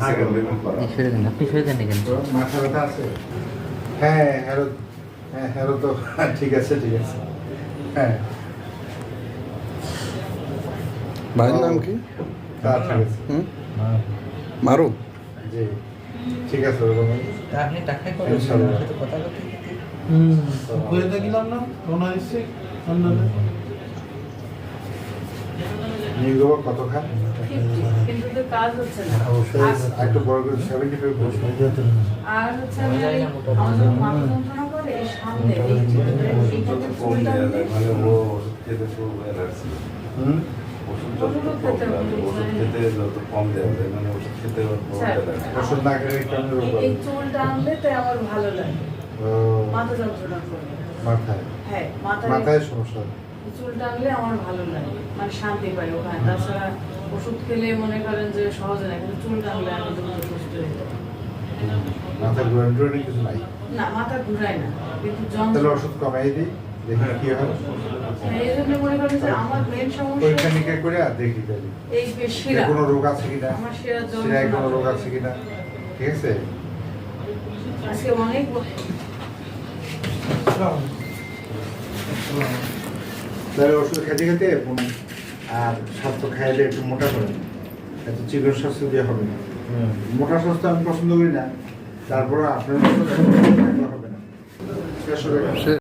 আপনি সরে হ্যাঁ হ্যাঁ ঠিক আছে হ্যাঁ ভাইয়ের নাম কি মারু ঠিক আছে আপনি টাকা ইনশাআল্লাহ। কথা দেখলাম না এসে অন্যান্য নিয়ে যাব কত খান? কিন্তু তো কাজ হচ্ছে না। আর একটু বড় করে সেভেন্টি ফাইভ বসবো আর হচ্ছে আমি মাথা যন্ত্রণা করে এই সামনে এই কম দেওয়া যায় মানে ও ওষুধ খেতে হুম? ওষুধ যত কম দেওয়া যায়, ওষুধ খেতে যত কম দেওয়া যায় মানে ওষুধ খেতে ওষুধ না খেলে এই- এই চুলটা আনলে তো আমার ভালো লাগে। ও। মাথা যন্ত্রণা করে। মাথায়? হ্যাঁ মাথায় মাথায় সমস্যা এই চুলটা আনলে আমার ভালো লাগে মানে শান্তি পাই ওখানে। তাছাড়া ওষুধ খেলে মনে করেন যে সহজে না কিন্তু চুলটা আনলে আমি দ্রুত সুস্থ হয়ে যাই। মাথায় ঘুরানি কিছু নাই? না মাথা ঘুরায় না কিন্তু যন্ত্রণা ওষুধ কমাই দিই দেখি কি হয়। হ্যাঁ, এই জন্য মনে করেন যে আমার মেন পরীক্ষা নিরীক্ষা করে আর দেখি তাহলে। এই শিরা। কোনো রোগ আছে কিনা? আমার শিরা শিরায় কোনো রোগ আছে কিনা? ঠিক আছে? আজকে অনেক তাহলে ওষুধ খেতে খেতে এবং আর স্বাস্থ্য খাইলে একটু মোটা করে। এত চিকন স্বাস্থ্য দিয়ে হবে না। মোটা স্বাস্থ্য আমি পছন্দ করি না। তারপরে আপনার